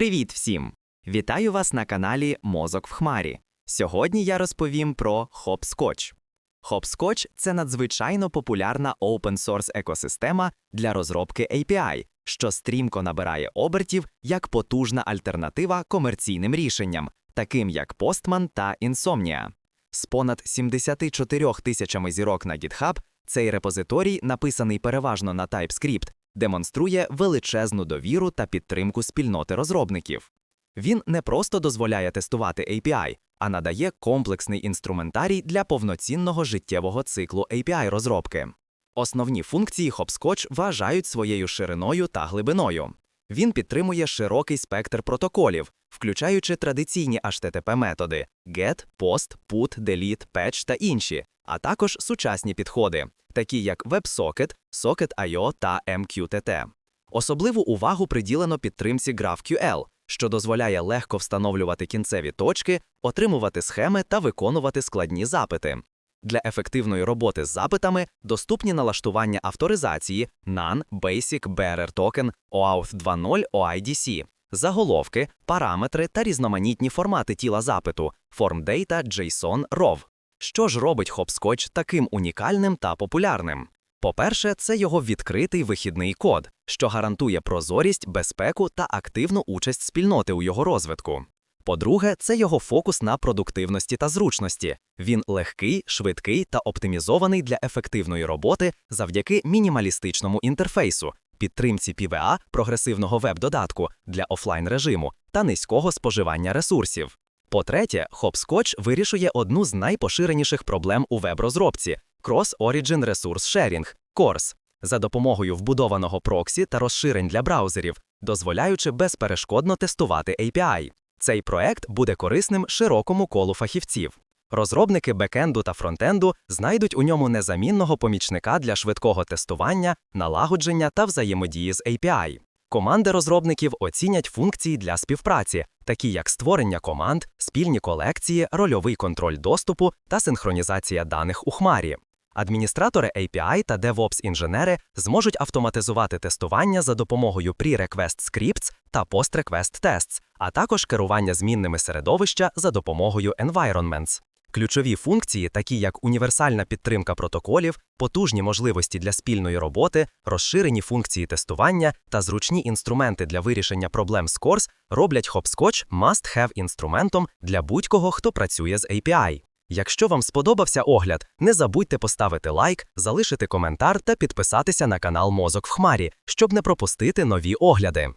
Привіт всім! Вітаю вас на каналі Мозок в Хмарі. Сьогодні я розповім про Hopscotch. Hopscotch – це надзвичайно популярна open-source екосистема для розробки API, що стрімко набирає обертів як потужна альтернатива комерційним рішенням, таким як Postman та Insomnia. З понад 74 тисячами зірок на GitHub цей репозиторій, написаний переважно на TypeScript, демонструє величезну довіру та підтримку спільноти розробників. Він не просто дозволяє тестувати API, а надає комплексний інструментарій для повноцінного життєвого циклу API розробки. Основні функції Hopscotch вважають своєю шириною та глибиною. Він підтримує широкий спектр протоколів, включаючи традиційні HTTP методи GET, POST, PUT, DELETE, PATCH та інші, а також сучасні підходи, такі як WebSocket, Socket.io та MQTT. Особливу увагу приділено підтримці GraphQL, що дозволяє легко встановлювати кінцеві точки, отримувати схеми та виконувати складні запити. Для ефективної роботи з запитами доступні налаштування авторизації NaN, Basic, Bearer Token, OAuth 2.0, OIDC, заголовки, параметри та різноманітні формати тіла запиту FormData, JSON, ROV. Що ж робить Hopscotch таким унікальним та популярним? По-перше, це його відкритий вихідний код, що гарантує прозорість, безпеку та активну участь спільноти у його розвитку. По-друге, це його фокус на продуктивності та зручності. Він легкий, швидкий та оптимізований для ефективної роботи завдяки мінімалістичному інтерфейсу, підтримці PVA прогресивного веб-додатку для офлайн режиму та низького споживання ресурсів. По-третє, Hopscotch вирішує одну з найпоширеніших проблем у веб-розробці Cross-Origin Resource Sharing – CORS, за допомогою вбудованого проксі та розширень для браузерів, дозволяючи безперешкодно тестувати API. Цей проект буде корисним широкому колу фахівців. Розробники бекенду та фронтенду знайдуть у ньому незамінного помічника для швидкого тестування, налагодження та взаємодії з API. Команди розробників оцінять функції для співпраці, такі як створення команд, спільні колекції, рольовий контроль доступу та синхронізація даних у хмарі. Адміністратори API та DevOps-інженери зможуть автоматизувати тестування за допомогою pre-request scripts та post-request tests, а також керування змінними середовища за допомогою environments. Ключові функції, такі як універсальна підтримка протоколів, потужні можливості для спільної роботи, розширені функції тестування та зручні інструменти для вирішення проблем з Course роблять Hopscotch must-have інструментом для будь-кого, хто працює з API. Якщо вам сподобався огляд, не забудьте поставити лайк, залишити коментар та підписатися на канал Мозок в Хмарі, щоб не пропустити нові огляди.